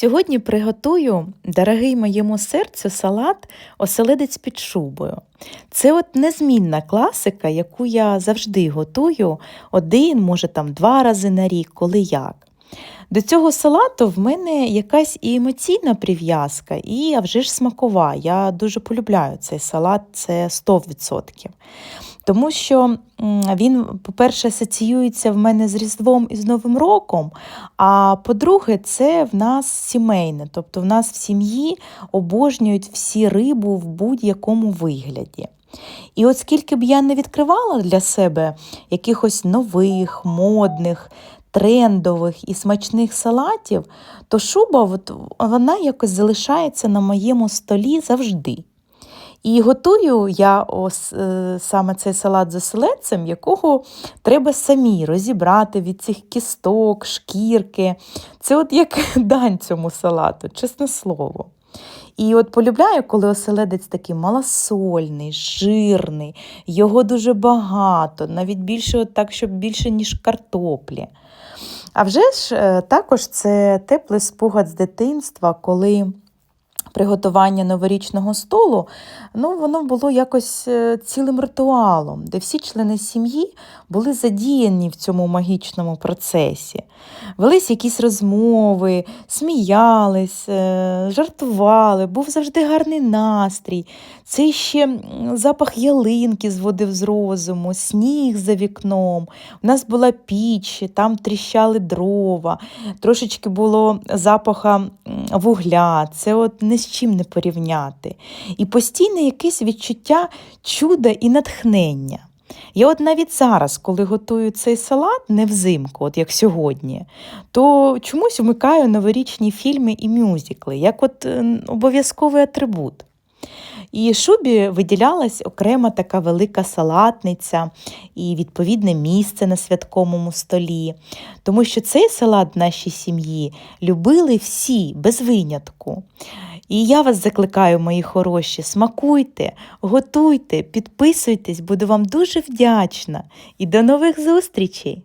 Сьогодні приготую, дорогий моєму серцю, салат оселедець під шубою. Це от незмінна класика, яку я завжди готую один, може там два рази на рік, коли як. До цього салату в мене якась і емоційна прив'язка, і а вже ж смакова. Я дуже полюбляю цей салат, це 100%. Тому що він, по-перше, асоціюється в мене з Різдвом і з Новим роком. А по-друге, це в нас сімейне. Тобто в нас в сім'ї обожнюють всі рибу в будь-якому вигляді. І от скільки б я не відкривала для себе якихось нових, модних, трендових і смачних салатів, то шуба от, вона якось залишається на моєму столі завжди. І готую я ось е, саме цей салат з оселедцем, якого треба самі розібрати від цих кісток, шкірки. Це от як дань цьому салату, чесне слово. І от полюбляю, коли оселедець такий малосольний, жирний, його дуже багато, навіть більше, от так, щоб більше, ніж картоплі. А вже ж е, також це теплий спогад з дитинства, коли приготування новорічного столу, ну, воно було якось е, цілим ритуалом, де всі члени сім'ї були задіяні в цьому магічному процесі. Велись якісь розмови, сміялись, е, жартували, був завжди гарний настрій. Це ще запах ялинки зводив з розуму, сніг за вікном. У нас була піч, там тріщали дрова, трошечки було запаха вугля. Це от ні з чим не порівняти. І постійне якесь відчуття чуда і натхнення. Я от навіть зараз, коли готую цей салат не взимку, от як сьогодні, то чомусь вмикаю новорічні фільми і мюзикли, як от е, обов'язковий атрибут. І шубі виділялась окрема така велика салатниця і відповідне місце на святковому столі, тому що цей салат в нашій сім'ї любили всі без винятку. І я вас закликаю, мої хороші, смакуйте, готуйте, підписуйтесь, буду вам дуже вдячна. І до нових зустрічей!